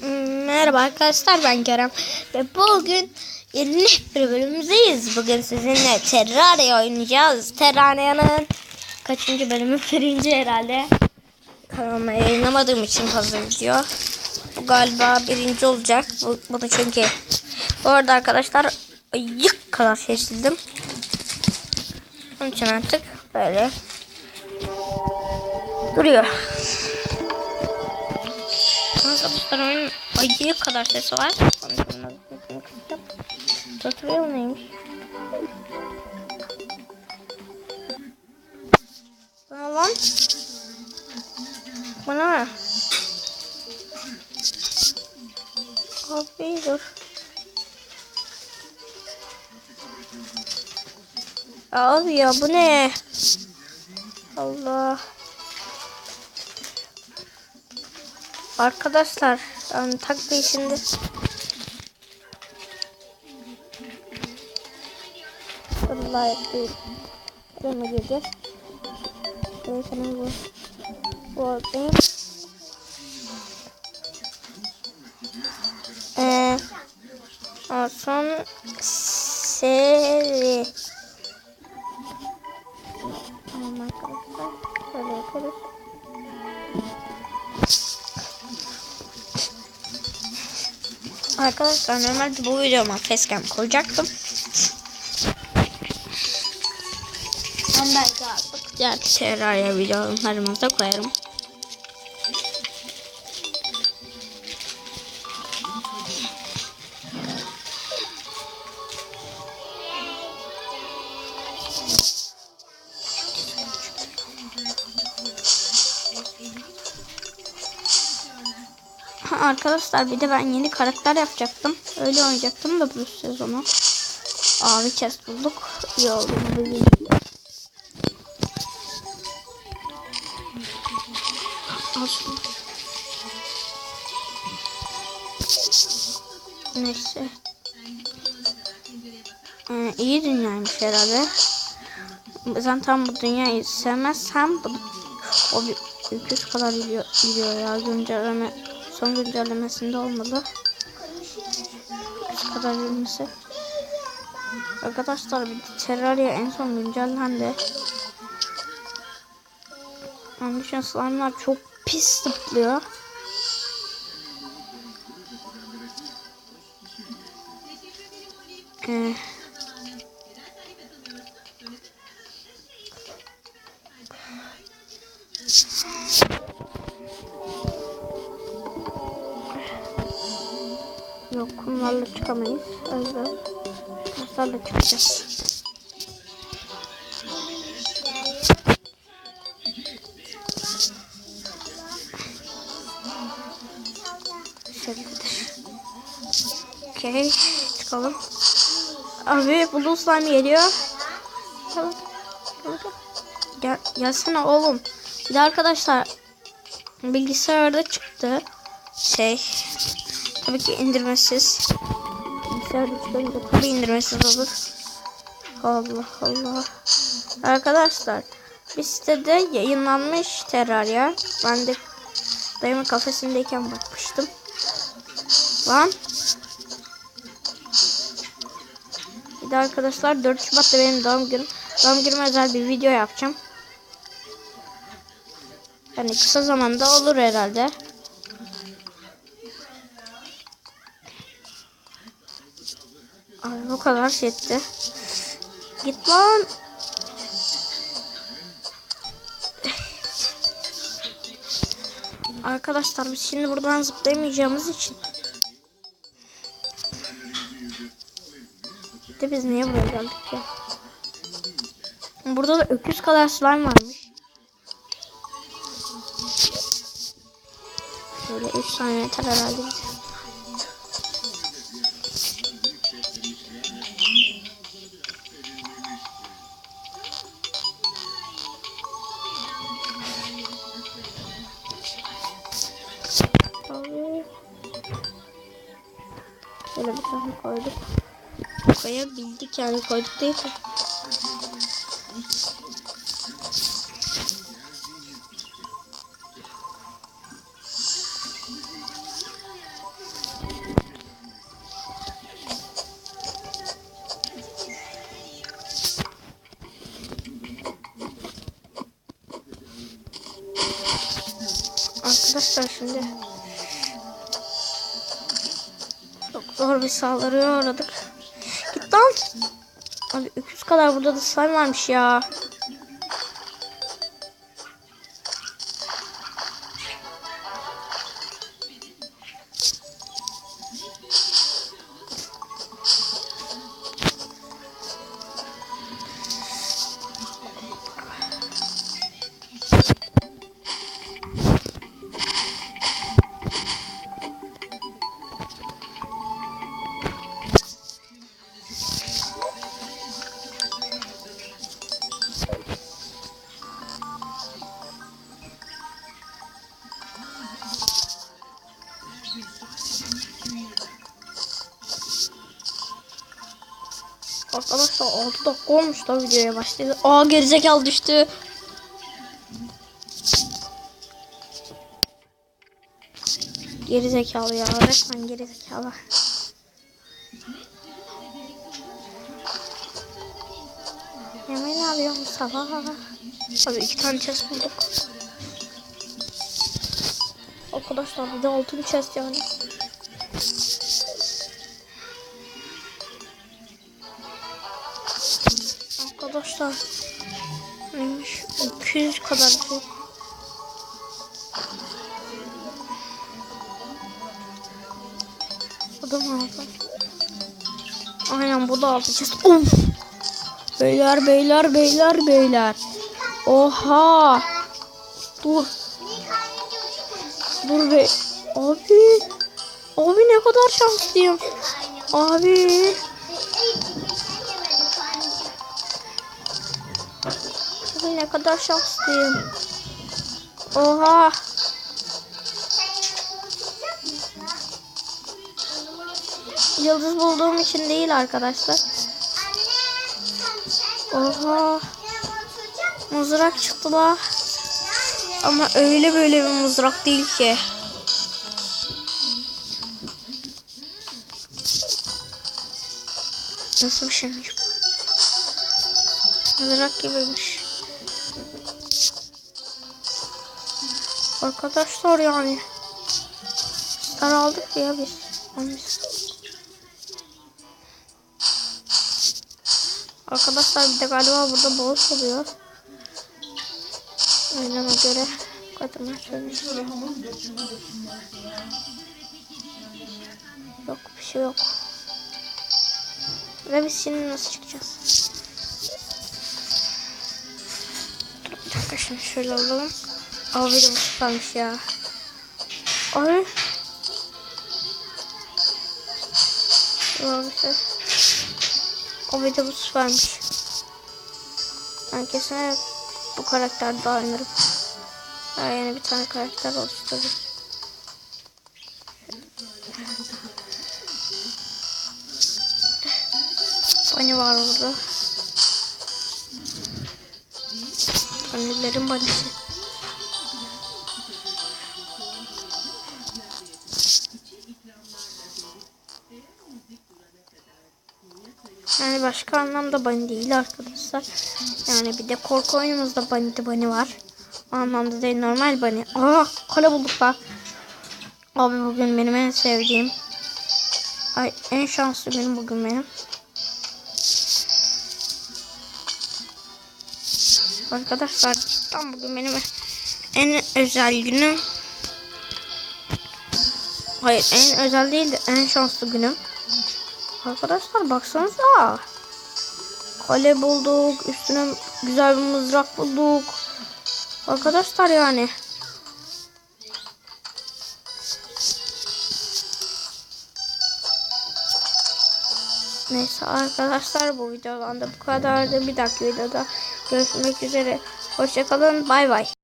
Hmm, Merhaba arkadaşlar ben Kerem ve bugün yeni bir bölümümüzdeyiz. Bugün sizinle Terraria oynayacağız. Terraria'nın kaçıncı bölümü? Birinci herhalde. Kanalıma yayınlamadığım için fazla video. Bu galiba birinci olacak. Bu, bunu çünkü bu arada arkadaşlar ayık kadar seçildim. Onun için artık böyle duruyor. Oyunun acıya kadar sesi var. Tutorial neymiş? Bana lan. Bana? Abi dur. Abi ya bu ne? Allah. Arkadaşlar yani tak peşinde. Vallahi değil. Buraya gireceğiz? Evet sana bu. Bu alayım. Ee, son seri. Arkadaşlar normalde bu videoma facecam koyacaktım. Ama belki artık diğer Terraria videolarımızda koyarım. Arkadaşlar bir de ben yeni karakter yapacaktım. Öyle oynayacaktım da bu sezonu. Abi chest bulduk. İyi oldu. Al şunu. Neyse. Ee, iyi dünyaymış herhalde. Ben tam bu dünyayı sevmezsem bu, o bir öküz kadar gidiyor, gidiyor ya güncelleme son güncellemesinde olmalı. Öküz kadar yürümesi. Arkadaşlar bir Terraria en son güncellendi. Onun için slime'lar çok pis zıplıyor. Ee, yok kumlarla çıkamayız. O yüzden taşlarla çıkacağız. Okey. Çıkalım. Abi blue slime geliyor. Tamam. Gel, gelsene oğlum. Bir de arkadaşlar bilgisayarda çıktı. Şey. Tabii ki indirmesiz. Bilgisayarda çıkınca tabii indirmesiz olur. Allah Allah. Arkadaşlar bir sitede yayınlanmış Terraria. Ben de dayımın kafesindeyken bakmıştım. Lan. Bir de arkadaşlar 4 Şubat'ta benim doğum günüm. Doğum günüme özel bir video yapacağım. Yani kısa zamanda olur herhalde. Bu kadar yetti. Git lan. Arkadaşlar biz şimdi buradan zıplayamayacağımız için. De biz niye buraya geldik ya? Burada da öküz kadar slime varmış. Böyle 3 saniye yeter herhalde bize. koyabildik yani koyduk değil mi? Arkadaşlar şimdi çok zor bir saldırıya uğradık. Lan. Abi öküz kadar burada da slime varmış ya. Arkadaşlar 6 dakika olmuş da videoya başladı. Aa gerizekalı düştü. Gerizekalı ya resmen gerizekalı. Yemeğini alıyorum sabah. Abi iki tane chest bulduk. Arkadaşlar bir de altın chest yani. Arkadaşlar neymiş 200 kadar çok. Bu da mı aldı? Aynen bu da alacağız. Of! Beyler beyler beyler beyler. Oha! Dur. Dur be. Abi. Abi ne kadar şanslıyım. Abi. Abi ne kadar şanslıyım. Oha. Yıldız bulduğum için değil arkadaşlar. Oha. Mızrak çıktı la. Ama öyle böyle bir mızrak değil ki. Nasıl bir şeymiş bu? Mızrak gibiymiş. Arkadaşlar yani. Star aldık ya biz. Arkadaşlar bir de galiba burada boss oluyor. Oynama göre söylemiştim. Yok bir şey yok. Ve biz şimdi nasıl çıkacağız? Bir dakika şimdi şöyle alalım. Bu süpermiş ya. Ay. Abi şey. Abi de bu süpermiş. Ben kesin bu karakter daha oynarım. Daha yeni bir tane karakter oluştururuz. Bunny var burada. Bunny'lerin bunny'si. Yani başka anlamda bunny değil arkadaşlar. Yani bir de korku oyunumuzda bunny de bunny var. O anlamda değil normal bunny. Aa kale bulduk bak. Abi bugün benim en sevdiğim. Ay en şanslı günüm bugün benim. Arkadaşlar tam bugün benim en özel günüm. Hayır en özel değil de en şanslı günüm. Arkadaşlar baksanıza. Kale bulduk. Üstüne güzel bir mızrak bulduk. Arkadaşlar yani. Neyse arkadaşlar bu videodan da bu kadardı. Bir dahaki videoda görüşmek üzere. Hoşçakalın. Bay bay.